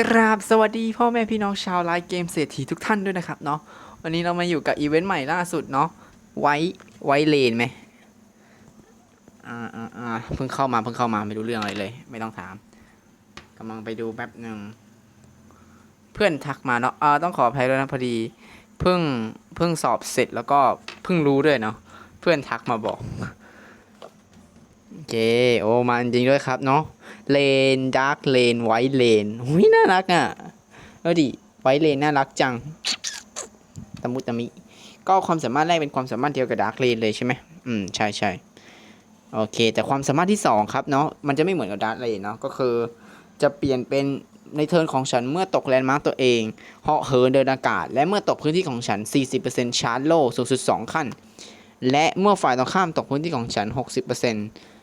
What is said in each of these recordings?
กราบสวัสดีพ่อแม่พี่น้องชาวไลฟ์เกมเศรษฐีทุกท่านด้วยนะครับเนาะวันนี้เรามาอยู่กับอีเวนต์ใหม่ล่าสุดเนาะไว้ไว้เลนไหมอ่าอ่าอ่าเพิ่งเข้ามาเพิ่งเข้ามาไม่รู้เรื่องอะไรเลย ไม่ต้องถามกำลังไปดูแป๊บหนึ่งเพื่อนทักมาเนาะอ่าต้องขออภัยด้วยนะพอดีเพิ่งเพิ่งสอบเสร็จแล้วก็เพิ่งรู้ด้วยเนาะเพื่อนทักมาบอกโอเคโอ้มาจริงด้วยครับเนาะ เลนดาร์กเลนไวท์เลนหุยน่ารักอะเออดิไวท์เลนน่ารักจังตะมุตะมิ ก็ความสามารถแรกเป็นความสามารถเดียวกับดาร์กเลนเลยใช่ไหมอืม ใช่ใช่โอเค แต่ความสามารถที่ 2 ครับเนาะมันจะไม่เหมือนกับดาร์กเลนเนาะก็คือ จะเปลี่ยนเป็นในเทิร์นของฉันเมื่อตกแลนด์มาร์กตัวเองเหาะเหินเดินอากาศ และเมื่อตกพื้นที่ของฉัน 40%ชาร์จโล่สูงสุด 2 ขั้น และเมื่อฝ่ายตรงข้ามตกพื้นที่ของฉัน 60%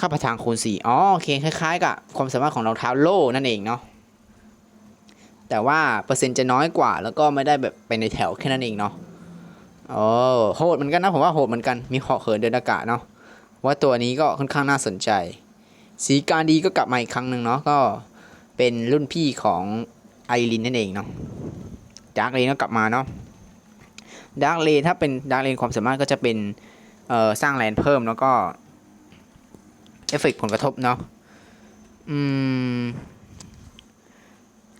ค่าประทางคูณ4อ๋อโอเคคล้ายๆกับความสามารถของรองเท้าโล่นั่นเองเนาะแต่ว่าเปอร์เซ็นต์จะน้อยกว่า แล้วก็ไม่ได้แบบไปในแถวแค่นั้นเองเนาะโอ้โหดเหมือนกันนะผมว่าโหดเหมือนกันมีเหาะเหินเดินอากาศเนาะว่าตัวนี้ก็ค่อนข้างน่าสนใจ สีการดีก็กลับมาอีกครั้งหนึ่งเนาะก็เป็นรุ่นพี่ของไอรินนั่นเองเนาะดาร์กเลนก็กลับมาเนาะดาร์กเลนถ้าเป็นดาร์กเลนความสามารถก็จะเป็นเอ่อสร้างแลนเพิ่มแล้วก็ เอฟเฟกผลกระทบเนาะอืม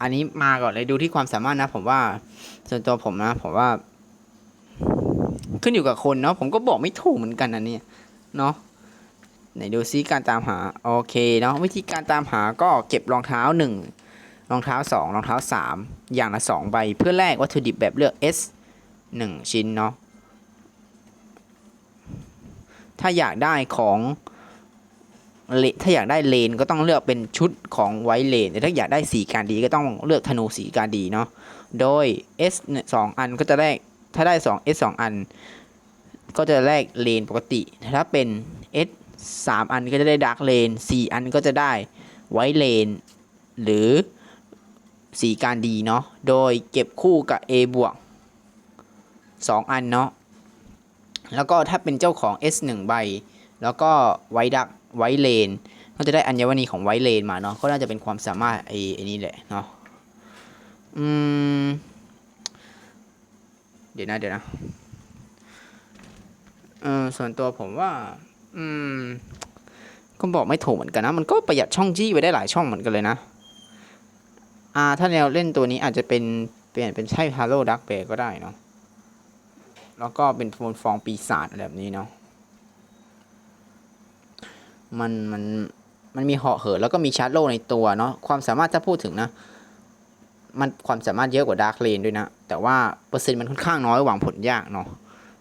อันนี้มาก่อนเลยดูที่ความสามารถนะ ผมว่า ส่วนตัวผมนะ ผมว่า ขึ้นอยู่กับคนเนาะผมก็บอกไม่ถูกเหมือนกันนะเนี่ยเนาะไหนดูซิการตามหา โอเคเนาะวิธีการตามหาก็เก็บรองเท้าหนึ่งรองเท้าสองรองเท้าสามอย่างละสองใบ เพื่อแลกวัตถุดิบแบบเลือก S หนึ่งชิ้นเนาะถ้าอยากได้ของ ถ้าอยากได้เลนก็ต้องเลือกเป็นชุดของไวเลนแต่ถ้าอยากได้สีการดีก็ต้องเลือกธนูสีการดีเนาะโดย S เนี่ยสองอันก็จะได้ถ้าได้ 2 S 2อัน ก็จะแลกเลนปกติ ถ้าเป็น S 3อันก็จะได้ดาร์กเลน4อันก็จะได้ไวเลนหรือสีการดีเนาะ โดยเก็บคู่กับ A บวก2อันเนาะ แล้วก็ถ้าเป็นเจ้าของ S 1ใบ แล้วก็ไวดัก ไวเลนก็จะได้อัญมณีของไวเลนมาเนาะก็น่าจะเป็นความสามารถไอ้ไอ้นี่แหละเนาะอืมเดี๋ยวนะเดี๋ยวนะเออส่วนตัวผมว่า อืม ก็บอกไม่ถูกเหมือนกันนะ มันก็ประหยัดช่องจี้ไปได้หลายช่องเหมือนกันเลยนะ อ่า ถ้าแนวเล่นตัวนี้อาจจะเป็นเปลี่ยนเป็นใช่ฮาร์โลดักเบก็ได้เนาะ แล้วก็เป็นโฟนฟองปีศาจอะไรแบบนี้เนาะ มันมันมันมีเหาะเหินแล้วก็มีชาร์จโลในตัวเนาะความสามารถถ้าพูดถึงนะ มันความสามารถเยอะกว่าดาร์คเลนด้วยนะ แต่ว่าเปอร์เซ็นต์มันค่อนข้างน้อยหวังผลยากเนาะ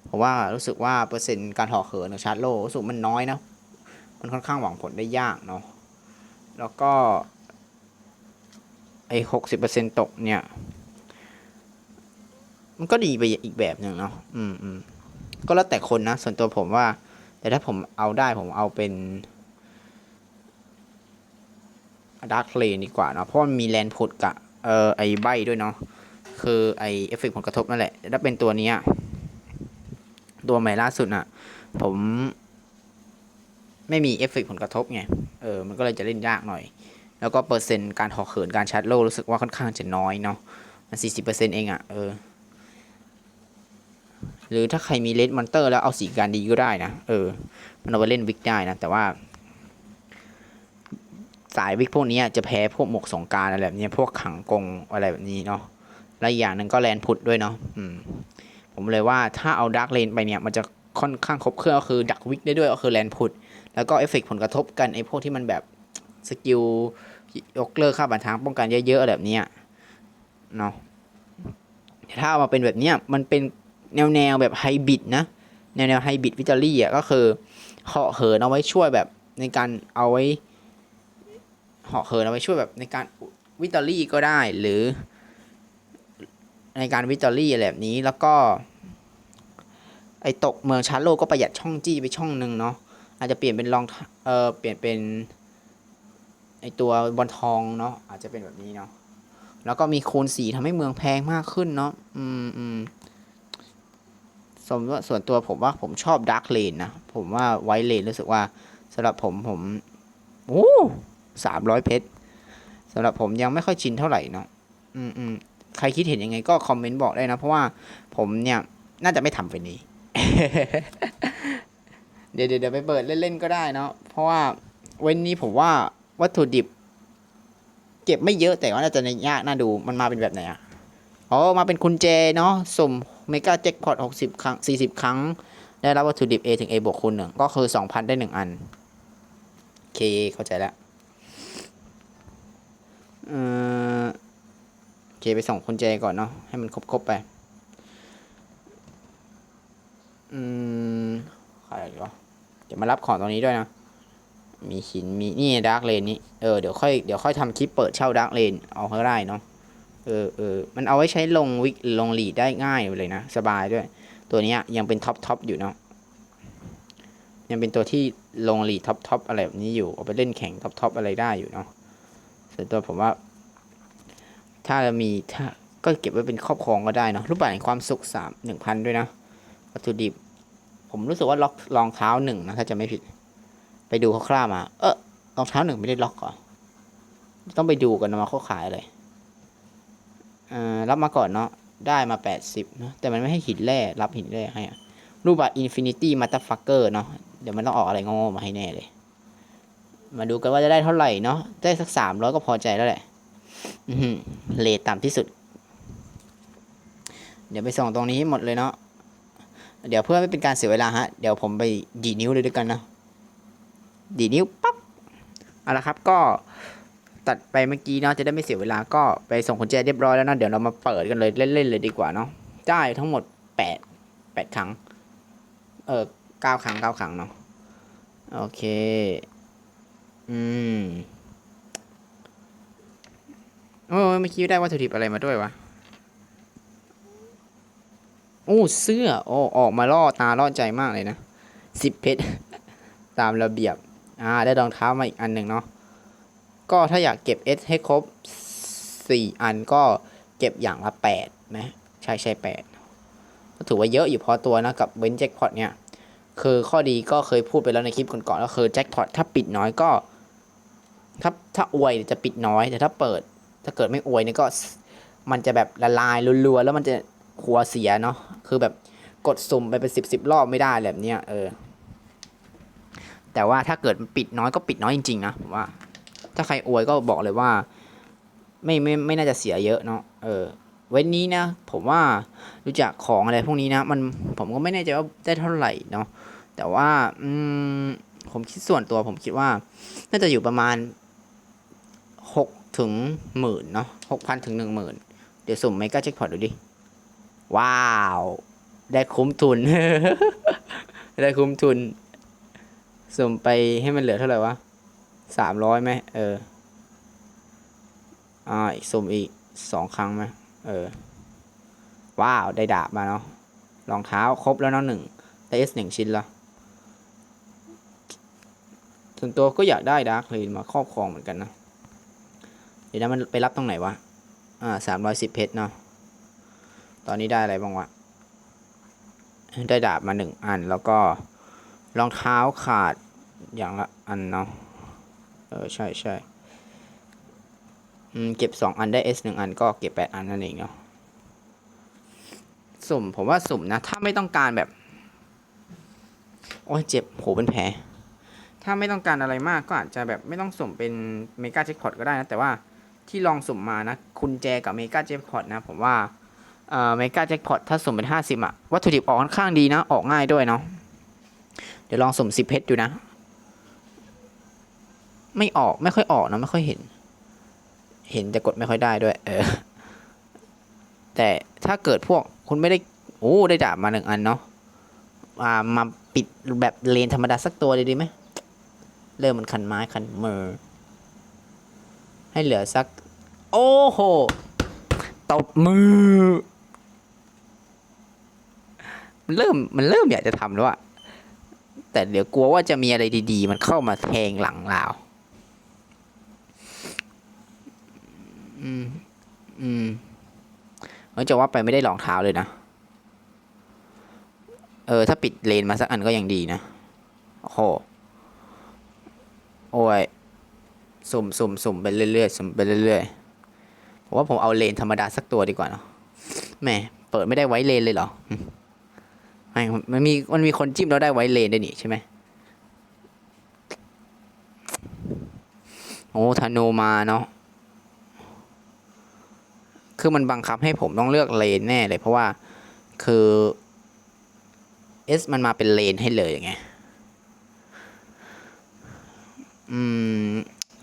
เพราะว่ารู้สึกว่าเปอร์เซ็นต์การเหาะเหินของชาร์จโลรู้สึกมันน้อยนะมันค่อนข้างหวังผลได้ยากเนาะแล้วก็ไอ้หกสิบเปอร์เซ็นต์ตกเนี่ย มันก็ดีไปอีกแบบหนึ่งเนาะอืมอืมก็แล้วแต่คนนะ ส่วนตัวผมว่า แต่ถ้าผมเอาได้ผมเอาเป็น ดาร์คเลนดีกว่าเนาะเพราะมันมีแลนพุดกับเอ่อไอใบด้วยเนาะคือไอเอฟเฟกผลกระทบนั่นแหละถ้าเป็นตัวนี้ตัวใหม่ล่าสุดน่ะผม ไม่มีเอฟเฟกผลกระทบไงเออมันก็เลยจะเล่นยากหน่อย แล้วก็เปอร์เซ็นต์การหอเขินการชาร์จโลรู้สึกว่าค่อนข้างจะน้อยเนาะมันสี่สิบเปอร์เซ็นต์เองอะ่ะเออหรือถ้าใครมีเลดมอนเตอร์แล้วเอาสีการดีก็ได้นะ เออมันเอาไปเล่นวิกได้นะ แต่ว่า สายวิกพวกนี้จะแพ้พวกหมวกสงการอะไรแบบนี้พวกขังกงอะไรแบบนี้เนาะและอีกอย่างหนึ่งก็แลนพุทด้วยเนาะผมเลยว่าถ้าเอาดักเลนไปเนี่ยมันจะค่อนข้างครบเครื่องก็คือดักวิกได้ด้วยก็คือแลนพุทแล้วก็เอฟเฟกผลกระทบกันไอ้พวกที่มันแบบสกิลยกเลิกค่าบันทางป้องกันเยอะๆอะไรแบบนี้เนาะถ้าเอามาเป็นแบบเนี้ยมันเป็นแนวแนวแบบไฮบิดนะแนวแนวไฮบิดวิตาลี่อะก็คือเหาะเหินเอาไว้ช่วยแบบในการเอาไว้ หาะเหินเอาไว้ช่วยแบบในการวิตาลี่ก็ได้หรือ ในการวิตาลี่อะไรแบบนี้แล้วก็ไอตกเมืองชาร์โลก็ประหยัดช่องจี้ไปช่องหนึ่งเนาะอาจจะเปลี่ยนเป็นรองเออเปลี่ยนเป็นไอตัวบอลทองเนาะอาจจะเป็นแบบนี้เนาะแล้วก็มีคูณสีทำให้เมืองแพงมากขึ้นเนาะอืมอืมสมว่าส่วนตัวผมว่าผมชอบดาร์ l เลนนะ ผมว่าไวท์เลนรู้สึกว่าสำหรับผมผม โอ้ สามร้อยเพชรสำหรับผมยังไม่ค่อยชินเท่าไหร่เนาะอืมอืมใครคิดเห็นยังไงก็คอมเมนต์บอกได้นะ เพราะว่าผมเนี่ยน่าจะไม่ทำเป็นนี้ เดี๋ยวเดี๋ยวไปเปิดเล่นๆก็ได้เนาะเพราะว่าเว้นนี้ผมว่าวัตถุดิบ เก็บไม่เยอะแต่ว่าน่าจะในยากน่าดูมันมาเป็นแบบไหนอะอ๋อมาเป็นกุญแจเนาะสุ่มเมกาแจ็คพอตหกสิบครั้งสี่สิบครั้ง ได้รับวัตถุดิบ A ถึง A บวกคูณหนึ่งก็คือสองพันได้หนึ่งอัน โอเค เข้าใจแล้ว เออโอเคไปส่งกุญแจก่อนเนาะให้มันครบๆไป อืมใครอีกวะเดี๋ยวมารับของตรงนี้ด้วยนะ มีหินมีนี่ดาร์กเลนนี่เออเดี๋ยวค่อยเดี๋ยวค่อยทำคลิปเปิดเช่าดาร์กเลนเอาให้ได้เนาะเออเออมันเอาไว้ใช้ลงวิกลงลีดได้ง่ายเลยนะ สบายด้วย ตัวนี้ยยังเป็นท็อปท็อปอยู่เนาะยังเป็นตัวที่ลงลีดท็อปท็อปอะไรแบบนี้อยู่เอาไปเล่นแข่งท็อปท็อปอะไรได้อยู่เนาะ ส่วนตัวผมว่า ถ้าจะมีถ้าก็เก็บไว้เป็นครอบครองก็ได้เนาะรูปแบบแห่งความสุขสามหนึ่งพันด้วยนะวัตถุดิบ ผมรู้สึกว่าล็อกรองเท้าหนึ่งนะถ้าจะไม่ผิด ไปดูคร่าวๆมา เออรองเท้าหนึ่งไม่ได้ล็อกเหรอต้องไปดูกันนะมาเขาขายเลยเอ่อรับมาก่อนเนาะได้มาแปดสิบเนาะแต่มันไม่ให้หินแร่รับหินแร่ให้อะรูปแบบอินฟินิตี้มาตาฟักเกอร์เนาะเดี๋ยวมันต้องออกอะไรงงๆมาให้แน่เลย มาดูกันว่าจะได้เท่าไหร่เนาะได้สักสามร้อยก็พอใจแล้วแหละเลทต่ำที่สุด เดี๋ยวไปส่งตรงนี้ให้หมดเลยเนาะเดี๋ยวเพื่อไม่เป็นการเสียเวลาฮะ เดี๋ยวผมไปดีนิ้วเลยด้วยกันนะดีนิ้วปั๊บเอาละครับก็ตัดไปเมื่อกี้เนาะจะได้ไม่เสียเวลาก็ไปส่งกุญแจเรียบร้อยแล้วนะเดี๋ยวเรามาเปิดกันเลยเล่นๆเลยดีกว่าเนาะได้ทั้งหมดแปดแปดครั้ง เออเก้าครั้งเก้าครั้งเนาะโอเค อืม โอ้ยเมื่อกี้ได้วัตถุดิบอะไรมาด้วยวะ โอ้ เสื้อ โอ้ ออกมาล่อตาล่อใจมากเลยนะสิบเพชร ตามระเบียบ อ่า ได้รองเท้ามาอีกอันหนึ่งเนาะ ก็ถ้าอยากเก็บ S ให้ครบสี่อันก็เก็บอย่างละแปดไหมใช่ใช่แปดก็ถือว่าเยอะอยู่พอตัวนะกับเบนแจ็คพอตเนี่ย คือข้อดีก็เคยพูดไปแล้วในคลิปก่อนๆก็คือแจ็คพอตถ้าปิดน้อยก็ ถ้าถ้าอวยจะปิดน้อยแต่ถ้าเปิด ถ้าเกิดไม่อวยเนี่ยก็มันจะแบบละลายรัวๆแล้วมันจะหัวเสียเนาะคือแบบกดสุ่มไปเป็นสิบสิบรอบไม่ได้แบบเนี้ยเออ แต่ว่าถ้าเกิดปิดน้อยก็ปิดน้อยจริงๆนะผมว่า ถ้าใครอวยก็บอกเลยว่า ไม่ไม่ไม่น่าจะเสียเยอะเนาะเออเว้นนี้นะผมว่ารู้จักของอะไรพวกนี้นะ มันผมก็ไม่แน่ใจว่าได้เท่าไหร่เนาะแต่ว่าอืมผมคิดส่วนตัวผมคิดว่า น่าจะอยู่ประมาณ ถึงหมื่นเนาะหกพันถึงหนึ่งหมื่นเดี๋ยวสุ่มเมกาแจ็คพอตดูดิ ว้าว ได้คุ้มทุน ได้คุ้มทุน สุ่มไปให้มันเหลือเท่าไหร่วะสามร้อยไหมเออ อ่าอีกสุ่มอีกสองครั้งไหมเออ ว้าว ได้ดาบมาเนาะรองเท้าครบแล้วเนาะหนึ่งได้เอสหนึ่งชิ้นละส่วนตัวก็อยากได้ดาร์คเลนมาครอบครองเหมือนกันนะ เดี๋ยวนะมันไปรับตรงไหนวะ อ่าสามร้อยสิบเพชรเนาะ ตอนนี้ได้อะไรบ้างวะ ได้ดาบมาหนึ่งอันแล้วก็รองเท้าขาดอย่างละอันเนาะ เออใช่ใช่เก็บสองอันได้เอสหนึ่งอันก็เก็บแปดอันนั่นเองเนาะ สุ่มผมว่าสุ่มนะ ถ้าไม่ต้องการแบบ โอ้ยเจ็บโหเป็นแผลถ้าไม่ต้องการอะไรมากก็อาจจะแบบไม่ต้องสุ่มเป็นเมกาแจ็คพอตก็ได้นะ แต่ว่า ที่ลองสุ่มมานะ คุณแจกับเมกาแจ็คพอตนะผมว่าเอ่อเมกาแจ็คพอตถ้าสุ่มเป็นห้าสิบอะวัตถุดิบออกค่อนข้างดีนะ ออกง่ายด้วยเนาะเดี๋ยวลองสุ่มสิบเพชรดูนะ ไม่ออกไม่ค่อยออกนะ ไม่ค่อยเห็น เห็นแต่กดไม่ค่อยได้ด้วย เออ แต่ถ้าเกิดพวกคุณไม่ได้โอ้ได้ดาบมาหนึ่งอันเนาะอ่ามาปิดแบบเลนธรรมดาสักตัวดีไหมเริ่มมันคันไม้คันมือ ให้เหลือสัก โอ้โห ตบมือ มันเริ่มมันเริ่มอยากจะทำแล้วอะแต่เดี๋ยวกลัวว่าจะมีอะไรดีๆ มันเข้ามาแทงหลังเราอืม อืมเออจะว่าไปไม่ได้รองเท้าเลยนะ เออ ถ้าปิดเลนมาสักอันก็ยังดีนะ โอ้โห โอ้ย สุ่มสุ่มสุ่มไปเรื่อยๆสุ่มไปเรื่อยๆผมว่าผมเอาเลนธรรมดาสักตัวดีกว่าเนาะแหมเปิดไม่ได้ไว้เลนเลยเหรอไม่มันมีมันมีคนจิ้มแล้วได้ไว้เลนได้วยนี่ใช่ไหมโอ้ธนูมาเนาะคือมันบังคับให้ผมต้องเลือกเลนแน่เลยเพราะว่าคือ S มันมาเป็นเลนให้เลยไงอืม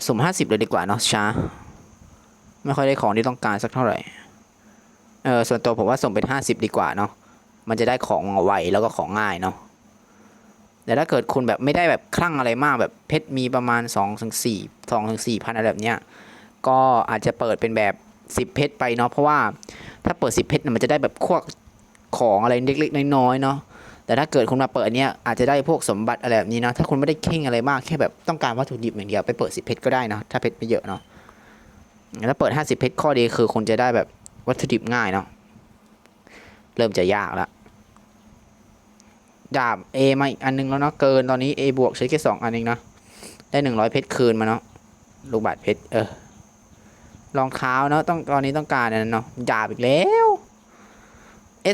สุ่มห้าสิบเลยดีกว่าเนาะช้า ไม่ค่อยได้ของที่ต้องการสักเท่าไหร่ เออส่วนตัวผมว่าส่งเป็นห้าสิบดีกว่าเนาะมันจะได้ของไวแล้วก็ของง่ายเนาะแต่ถ้าเกิดคุณแบบไม่ได้แบบคลั่งอะไรมากแบบเพชรมีประมาณ2องถึงสี่สองถึงสี่พันอะไรแบบเนี้ยก็อาจจะเปิดเป็นแบบสิบเพชรไปเนาะเพราะว่าถ้าเปิดสิบเพชรมันจะได้แบบพวกของอะไรเล็กๆน้อยๆเนาะ แต่ถ้าเกิดคุณมาเปิดเนี้ยอาจจะได้พวกสมบัติอะไรแบบนี้เนาะถ้าคุณไม่ได้เข่งอะไรมากแค่แบบต้องการวัตถุดิบอย่างเดียวไปเปิดสิเพชรก็ได้นะถ้าเพชรไม่เยอะเนาะถ้าเปิดห้าสิบเพชรข้อดีคือคุณจะได้แบบวัตถุดิบง่ายเนาะเริ่มจะยากแล้วดาบ A มาอีกอันนึงแล้วเนาะเกินตอนนี้ A บวกใช้แค่สองอันเองนะได้หนึ่งร้อยเพชรคืนมาเนาะลูกบาศก์เพชรเออรองเท้าเนาะต้องตอนนี้ต้องการอันนั้นเนาะดาบอีกแล้ว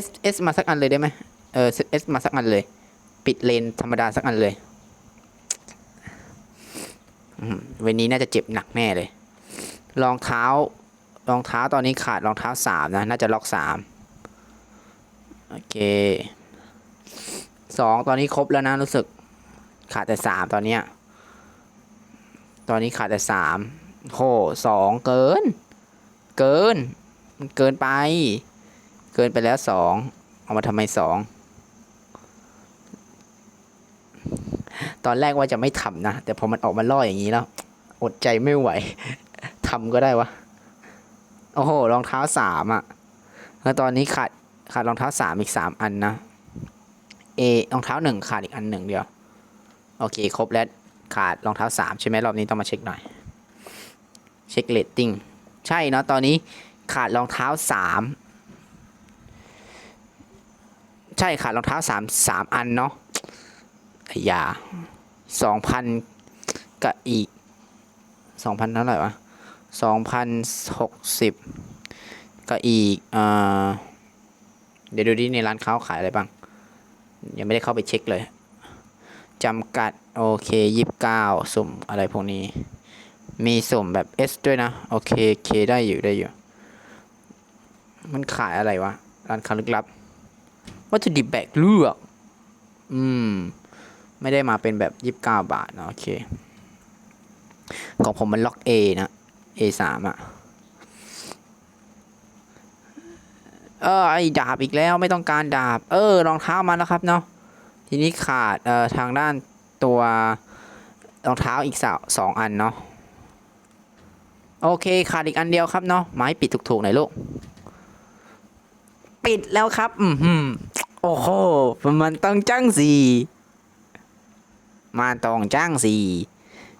S S มาสักอันเลยได้ไหม เออ S มาสักอันเลย ปิดเลนธรรมดาสักอันเลยเวันนี้น่าจะเจ็บหนักแน่เลย รองเท้ารองเท้าตอนนี้ขาดรองเท้าสามนะ น่าจะล็อกสามโอเคสองตอนนี้ครบแล้วนะรู้สึก ขาดแต่สามตอนเนี้ย ตอนนี้ขาดแต่สามโหสองเกิน เกิน มันเกินไป เกินไปแล้วสองเอามาทำไมสอง ตอนแรกว่าจะไม่ทำนะ แต่พอมันออกมาล่ออย่างนี้แล้ว อดใจไม่ไหวทำก็ได้วะ โอ้โห รองเท้าสามอะแล้วตอนนี้ขาดขาดรองเท้าสามอีกสามอันนะ เอรองเท้าหนึ่งขาดอีกอันหนึ่งเดียว โอเค ครบแล้ว ขาดรองเท้าสามใช่ไหมรอบนี้ต้องมาเช็คหน่อย เช็คเลตติ้ง ใช่เนาะ ตอนนี้ขาดรองเท้าสามใช่ขาดรองเท้าสามสามอันเนาะอ้ยา สองพันกับอีกสองพันเท่าไหร่วะสองพันหกสิบก็อีกเอ่อเดี๋ยวดูดิในร้านเขาขายอะไรบ้าง ยังไม่ได้เข้าไปเช็คเลยจำกัด โอเคยี่สิบเก้าสุ่มอะไรพวกนี้ มีสุ่มแบบ S ด้วยนะ โอเคเคได้อยู่ได้อยู่ มันขายอะไรวะ ร้านค้าลึกลับ วัตถุดิบแบกเลือก อืม ไม่ได้มาเป็นแบบยี่สิบเก้าบาทนะโอเค ของผมมันล็อก A นะ A สามอะเออไอดาบอีกแล้วไม่ต้องการดาบ เออรองเท้ามาแล้วครับเนาะทีนี้ขาดเอ่อทางด้านตัวรองเท้าอีกสาสองอันเนาะโอเคขาดอีกอันเดียวครับเนาะไม้ปิดถูกๆหน่อยลูกปิดแล้วครับ อืมโอ้โห มันต้องจ้างสี มาตองจ้างสี่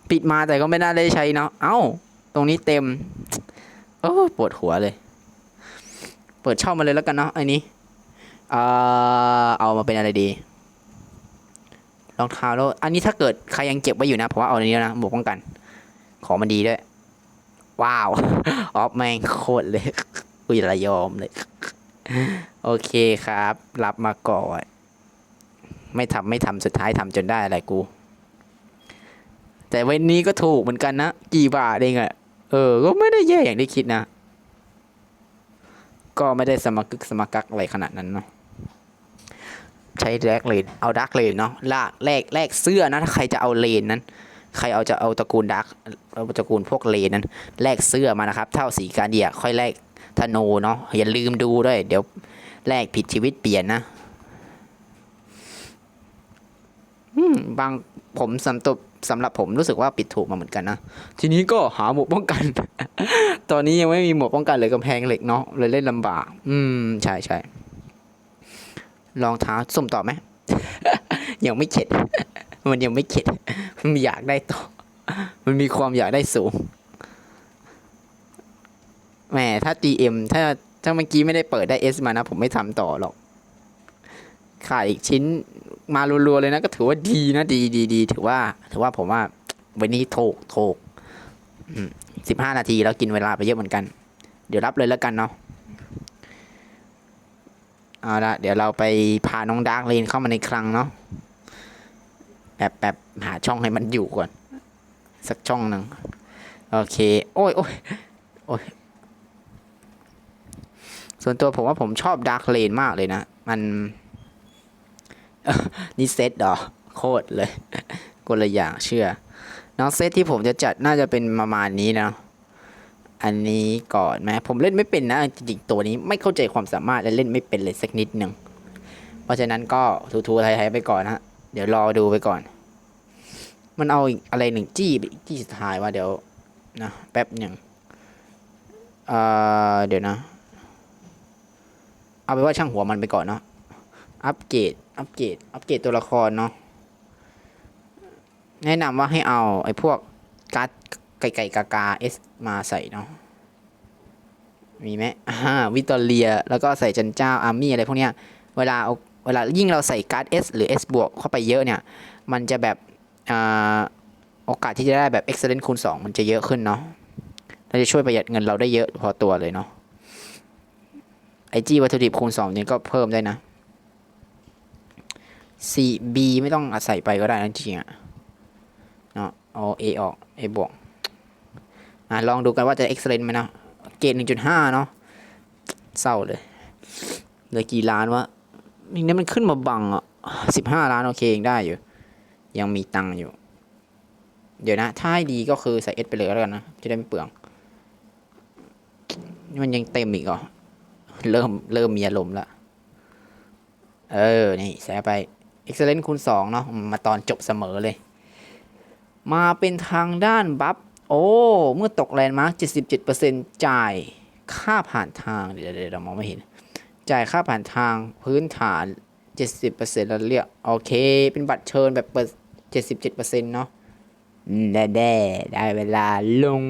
ปิดมาแต่ก็ไม่น่าได้ใช้เนาะเอ้า ตรงนี้เต็มโอ้ปวดหัวเลย เปิดช่องมาเลยแล้วกันเนาะไอ้นี้เออเอามาเป็นอะไรดีรองเท้าแล้วอันนี้ถ้าเกิดใครยังเก็บไว้อยู่นะผมว่าเอาอันนี้นะหมวกป้องกัน ของมันดีด้วย ว้าวออฟแมงโคตรเลยอุ้ยระยอมเลย โอเคครับ รับมาก่อน ไม่ทำไม่ทำสุดท้ายทำจนได้อะไรกู แต่เว้นนี้ก็ถูกเหมือนกันนะ กี่บาทเองอะเออ ก็ไม่ได้แย่อย่างที่คิดนะ ก็ไม่ได้สมักึกสมักักอะไรขนาดนั้นเนาะใช้แลกเลนเอาดักเลนเนาะลากแลกแลกเสื้อนะถ้าใครจะเอาเลนนั้น ใครเอาจะเอาตระกูลดักเอาตระกูลพวกเลนนั้นแลกเสื้อมานะครับ เท่าสีการเดียค่อยแลกธนูเนาะอย่าลืมดูด้วย เดี๋ยวแลกผิดชีวิตเปลี่ยนนะอืมบางผมสำหรับ สำหรับผมรู้สึกว่าปิดถูกมาเหมือนกันนะ ทีนี้ก็หาหมวกป้องกัน ตอนนี้ยังไม่มีหมวกป้องกันเลยกำแพงเหล็กเนาะเลยเล่นลำบาก อืมใช่ใช่รองเท้าสุ่มต่อไหม ยังไม่เข็ด มันยังไม่เข็ด มันอยากได้ต่อ มันมีความอยากได้สูงแหมถ้า GM ถ้าถ้าเมื่อกี้ไม่ได้เปิดได้ S มานะ ผมไม่ทำต่อหรอกขายอีกชิ้น มารัวๆเลยนะ ก็ถือว่าดีนะดีดีดีถือว่า ถือว่าผมว่าวันนี้โถูกถูกสิบห้านาทีแล้วกินเวลาไปเยอะเหมือนกัน เดี๋ยวรับเลยแล้วกันเนาะเอาละเดี๋ยวเราไปพาน้องดาร์กเลนเข้ามาในคลังเนาะแบบแบบหาช่องให้มันอยู่ก่อน สักช่องหนึ่งโอเค โอ้ยโอ้ยโอ้ยส่วนตัวผมว่าผมชอบดาร์กเลนมากเลยนะ มัน นี่เซตเหรอโคตรเลยคนละอย่างเชื่อน้องเซตที่ผมจะจัดน่าจะเป็นประมาณนี้นะ อันนี้ก่อนไหมผมเล่นไม่เป็นนะ จริงๆตัวนี้ไม่เข้าใจความสามารถและเล่นไม่เป็นเลยสักนิดหนึ่ง เพราะฉะนั้นก็ทูๆไทยๆไปก่อนฮะเดี๋ยวรอดูไปก่อน มันเอาอะไรหนึ่งจี้จี้สุดท้ายว่าเดี๋ยวนะแป๊บหนึ่งเอ่อเดี๋ยวนะ เอาไปว่าช่างหัวมันไปก่อนเนาะอัปเกรด อัปเกรดอัปเกรดตัวละครเนาะแนะนำว่าให้เอาไอ้พวกการ์ดไก่ไก่กากาเอสมาใส่เนาะมีไหมอ่าวิตอเรีย แล้วก็ใส่จันเจ้าอาร์มี่อะไรพวกเนี้ยเวลาเอาเวลายิ่งเราใส่การ์ด S หรือ S บวกเข้าไปเยอะเนี่ย มันจะแบบอ่าโอกาสที่จะได้แบบ excellent คูณ 2 มันจะเยอะขึ้นเนาะเราจะช่วยประหยัดเงินเราได้เยอะพอตัวเลยเนาะไอจีวัตถุดิบคูณ2เนี่ยก็เพิ่มได้นะ C B ไม่ต้องอาศัยไปก็ได้นะจริงอะเนาะเอา A ออก A บวกอะลองดูกันว่าจะ excellent ไหมเนะเกรด1.5 เนาะเศร้าเลยเหลือกี่ล้านวะนี่มันขึ้นมาบังอะ15ล้านโอเคยังได้อยู่ ยังมีตังค์อยู่ เดี๋ยวนะ ถ้าให้ดีก็คือใส่ S ไปเลยแล้วกันนะ จะได้ไม่เปลืองนี่มันยังเต็มอีกเหรอเริ่มเริ่มมีอารมณ์ละ เออ นี่ใส่ไป excellent คูณ2เนาะมาตอนจบเสมอเลย มาเป็นทางด้านบัฟโอ้ เมื่อตกแลนด์มาร์ค77%จ่ายค่าผ่านทาง เดี๋ยวเดดเรามองไม่เห็น จ่ายค่าผ่านทางพื้นฐาน 70%แล้วเรียก โอเค เป็นบัตรเชิญแบบเปิด 77%เนาะอืมได้ได้ได้เวลาลง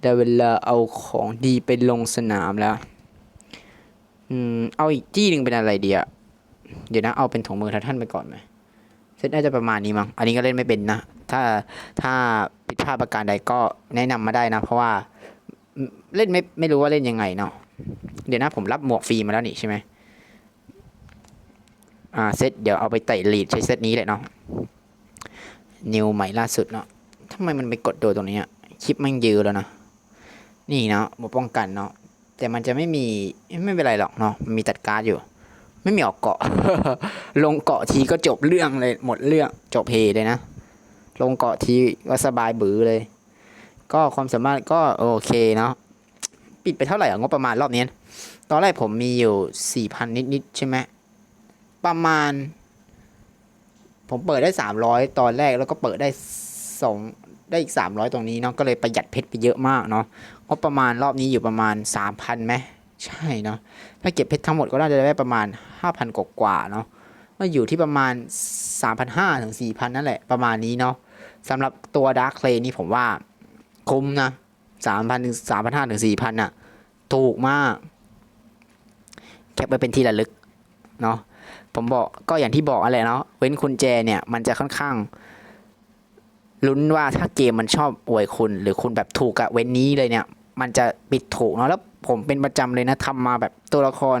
ได้เวลาเอาของดีไปลงสนามแล้ว อืม เอาอีกที่หนึ่งเป็นอะไรดีอะ เดี๋ยวนะเอาเป็นถุงมือท่านไปก่อนไหมเซตน่าจะประมาณนี้มั้งอันนี้ก็เล่นไม่เป็นนะ ถ้าถ้าผิดพลาดประการใดก็แนะนำมาได้นะ เพราะว่าเล่นไม่ไม่รู้ว่าเล่นยังไงเนาะเดี๋ยวนะผมรับหมวกฟรีมาแล้วนี่ใช่ไหมอ่าเซตเดี๋ยวเอาไปไต่ลีดใช้เซตนี้เลยเนาะนิวใหม่ล่าสุดเนาะทำไมมันไปกดโดนตรงนี้อะคลิปมันยือแล้วนะนี่เนาะหมวกป้องกันเนาะแต่มันจะไม่มีไม่เป็นไรหรอกเนาะมันมีตัดการ์ดอยู่ ไม่มีออกเกาะ ลงเกาะทีก็จบเรื่องเลยหมดเรื่องจบเพเลยนะ ลงเกาะทีก็สบายบือเลย ก็ความสามารถก็โอเคเนาะปิดไปเท่าไหร่อะงบประมาณรอบนี้ ตอนแรกผมมีอยู่สี่พันนิดๆใช่ไหมประมาณ ผมเปิดได้สามร้อยตอนแรกแล้วก็เปิดได้สองได้อีกสามร้อยตรงนี้เนาะก็เลยประหยัดเพชรไปเยอะมากเนาะงบประมาณรอบนี้อยู่ประมาณสามพันไหม ใช่เนาะถ้าเก็บเพชรทั้งหมดก็น่าจะได้ประมาณห้าพันกว่าเนาะก็อยู่ที่ประมาณสามพันห้าถึงสี่พันนั่นแหละประมาณนี้เนาะสำหรับตัวดาร์คเลนนี่ผมว่าคุ้มนะสามพันถึงสามพันห้าถึงสี่พันอะถูกมากแคปไปเป็นที่ระลึกเนาะผมบอกก็อย่างที่บอกอะไรเนาะเว้นคุณแจเนี่ยมันจะค่อนข้างลุ้นว่าถ้าเกมมันชอบอวยคุณ หรือคุณแบบถูกอะเว้นนี้เลยเนี่ย มันจะปิดถูกเนาะแล้ว ผมเป็นประจำเลยนะทำมาแบบตัวละคร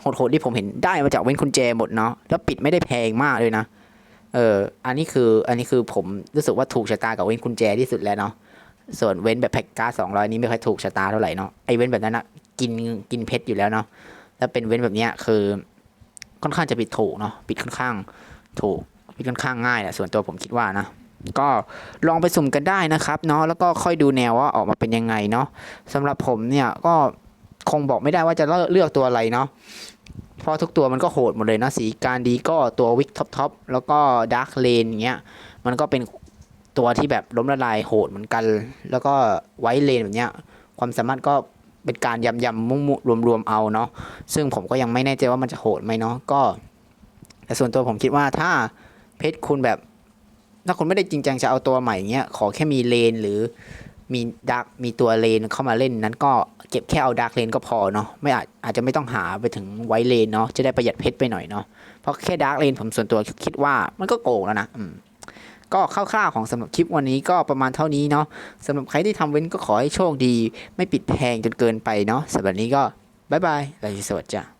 โหดๆที่ผมเห็นได้มาจากเว้นคุณแจหมดเนาะแล้วปิดไม่ได้แพงมากเลยนะเอออันนี้คืออันนี้คือผมรู้สึกว่าถูกชะตากับเว้นคุณแจที่สุดแล้วเนาะส่วนเว้นแบบแพ็กกาสองร้อยนี้ไม่ค่อยถูกชะตาเท่าไหร่เนาะไอเว้นแบบนั้นอะกินกินเพชรอยู่แล้วเนาะแล้วเป็นเว้นแบบเนี้ยคือ ค่อนข้างจะปิดถูกเนาะปิดค่อนข้างถูกปิดค่อนข้างง่ายแหละส่วนตัวผมคิดว่านะ ก็ลองไปสุ่มกันได้นะครับเนาะแล้วก็ค่อยดูแนวว่าออกมาเป็นยังไงเนาะสำหรับผมเนี่ยก็คงบอกไม่ได้ว่าจะเลือกตัวอะไรเนาะเพราะทุกตัวมันก็โหดหมดเลยนะสีการดีก็ตัววิกท็อปท็อปแล้วก็ดาร์คเลนอย่างเงี้ยมันก็เป็นตัวที่แบบล้มละลายโหดเหมือนกัน แล้วก็ไวเลนแบบเนี้ยความสามารถก็เป็นการยำยำมุ่งรวมรวมๆเอาเนาะซึ่งผมก็ยังไม่แน่ใจว่ามันจะโหดไหมเนาะก็ แต่ส่วนตัวผมคิดว่าถ้าเพชรคุณแบบ ถ้าคุณไม่ได้จริงจังจะเอาตัวใหม่เงี้ยขอแค่มีเลนหรือมีดักมีตัวเลนเข้ามาเล่นนั้นก็เก็บแค่เอาดักเลนก็พอเนาะไม่อาจอาจจะไม่ต้องหาไปถึงไวเลนเนาะจะได้ประหยัดเพชรไปหน่อยเนาะเพราะแค่ดักเลนผมส่วนตัวคิดว่ามันก็โกงแล้วนะอืมก็คร่าวๆของสำหรับคลิปวันนี้ก็ประมาณเท่านี้เนาะสำหรับใครที่ทำเว้นก็ขอให้โชคดี ไม่ปิดแพงจนเกินไปเนาะสำหรับนี้ก็บ๊ายบายราสวัสดิ์จ้ะ